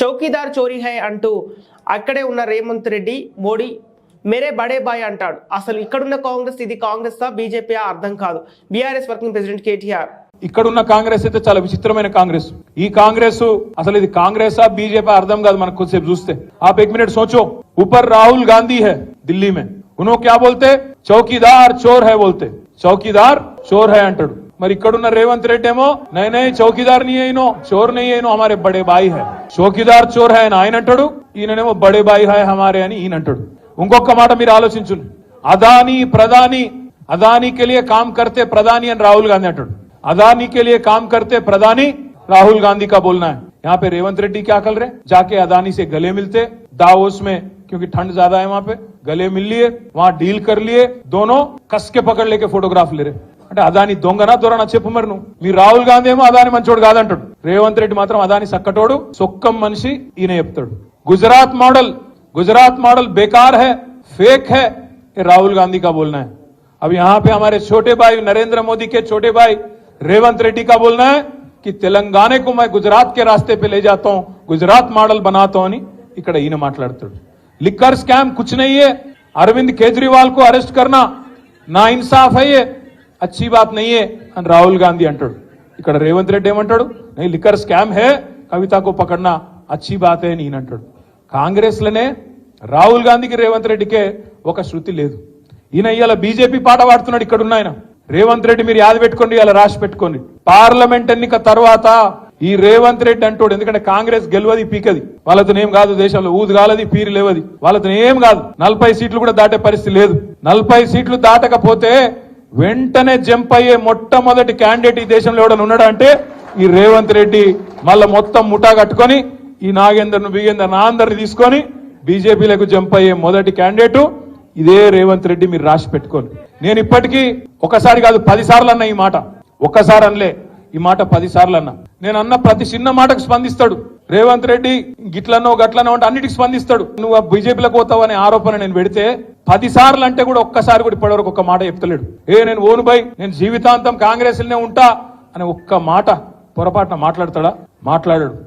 చౌకీదార్ చోరీ హై అంటూ అక్కడే ఉన్న రేవంత్ రెడ్డి మోడీ మేరే బడే బాయ్ అంటాడు అసలు ఇక్కడున్న కాంగ్రెస్ ఇది కాంగ్రెస్ బీజేపీ అర్థం కాదు బీఆర్ఎస్ వర్కింగ్ ప్రెసిడెంట్ కేటీఆర్ ఇక్కడున్న కాంగ్రెస్ అయితే చాలా విచిత్రమైన కాంగ్రెస్ ఈ కాంగ్రెస్ అసలు ఇది కాంగ్రెసా బీజేపీ అర్థం కాదు మనకు కొద్దిసేపు చూస్తే ఆప్ ఎక్ మినిట్ సోచో ऊपर राहुल गांधी है दिल्ली में उन्होंने क्या बोलते चौकीदार चोर है बोलते चौकीदार चोर है अंटड़ू मरी इकड़ रेवंत रेडेमो नहीं नहीं चौकीदार नहीं है इनो चोर नहीं है इनो हमारे बड़े भाई है चौकीदार चोर है ना आयन अटाड़ेमो बड़े भाई है हमारे उनको कमाटा आलोचन चुन अदानी प्रधानी अदानी के लिए काम करते प्रधानी राहुल गांधी अटाड़ अदानी के लिए काम करते प्रधानी राहुल गांधी का बोलना है यहाँ पे रेवंत रेड्डी क्या कर रहे जाके अदानी से गले मिलते दावोस में क्योंकि ठंड ज्यादा है वहां पे गले मिल लिए वहां डील कर लिए दोनों कस के पकड़ लेके फोटोग्राफ ले रहे అదాని దొంగనా దొరనా చెప్పు మరి ను ని రాహుల్ గాంధేమో అదాని మంచోడు గాని అంటాడు రేవంత్ రెడ్డి మాత్రం అదాని సక్కటోడు సొక్కం మనిషి ఇనే అబతాడు గుజరాత్ మోడల్ గుజరాత్ మోడల్ బేకార్ హై ఫేక్ హై క రాహుల్ గాంధీ కా బోల్నా హై అబ్ యహా పే హమారే ਛोटे भाई नरेंद्र मोदी के छोटे भाई रेवंत रेड्डी का बोलना है कि तेलंगाना ने को मैं गुजरात के रास्ते पे ले जाता हूं गुजरात मॉडल बनाता हूं नहीं इकडे इने माట్లాడుతురు liquor scam kuch nahi hai Arvind Kejriwal ko arrest karna na insaaf hai అచ్చి బాత్ నయ్యే అని రాహుల్ గాంధీ అంటాడు ఇక్కడ రేవంత్ రెడ్డి ఏమంటాడు నేను లిక్కర్ స్కామ్ హే కవితకు పకడ్నా అచ్చి బాతే నేను అంటాడు కాంగ్రెస్లోనే రాహుల్ గాంధీకి రేవంత్ రెడ్డికే ఒక శృతి లేదు ఈయన ఇవాళ బీజేపీ పాట పాడుతున్నాడు ఇక్కడ ఉన్నాయన రేవంత్ రెడ్డి మీరు యాద పెట్టుకోండి ఇలా రాసి పెట్టుకోండి పార్లమెంట్ ఎన్నిక తర్వాత ఈ రేవంత్ రెడ్డి అంటాడు ఎందుకంటే కాంగ్రెస్ గెలవది పీకది వాళ్ళతో ఏం కాదు దేశంలో ఊదు కాలది పీరు లేవది వాళ్ళతో ఏం కాదు నలభై సీట్లు కూడా దాటే పరిస్థితి లేదు నలభై సీట్లు దాటకపోతే వెంటనే జంప్ అయ్యే మొట్టమొదటి క్యాండిడేట్ ఈ దేశంలో ఎవడని ఉన్నాడా అంటే ఈ రేవంత్ రెడ్డి మళ్ళీ మొత్తం ముఠా కట్టుకొని ఈ నాగేందర్ను నా అందరిని తీసుకొని బీజేపీలకు జంప్ అయ్యే మొదటి క్యాండిడేటు ఇదే రేవంత్ రెడ్డి మీరు రాసి పెట్టుకోండి నేను ఇప్పటికీ ఒకసారి కాదు పదిసార్లు అన్న ఈ మాట ఒక్కసారి అనలే ఈ మాట పదిసార్లు అన్నా నేను అన్న ప్రతి చిన్న మాటకు స్పందిస్తాడు రేవంత్ రెడ్డి గిట్లనో గట్లనో అంటే అన్నిటికి స్పందిస్తాడు నువ్వు బీజేపీలకు పోతావు అనే ఆరోపణ నేను పెడితే సార్లు అంటే కూడా ఒక్కసారి కూడా ఇప్పటివరకు ఒక మాట చెప్తలేడు ఏ నేను ఓనుబై నేను జీవితాంతం కాంగ్రెస్లోనే ఉంటా అని ఒక్క మాట పొరపాటున మాట్లాడతాడా మాట్లాడాడు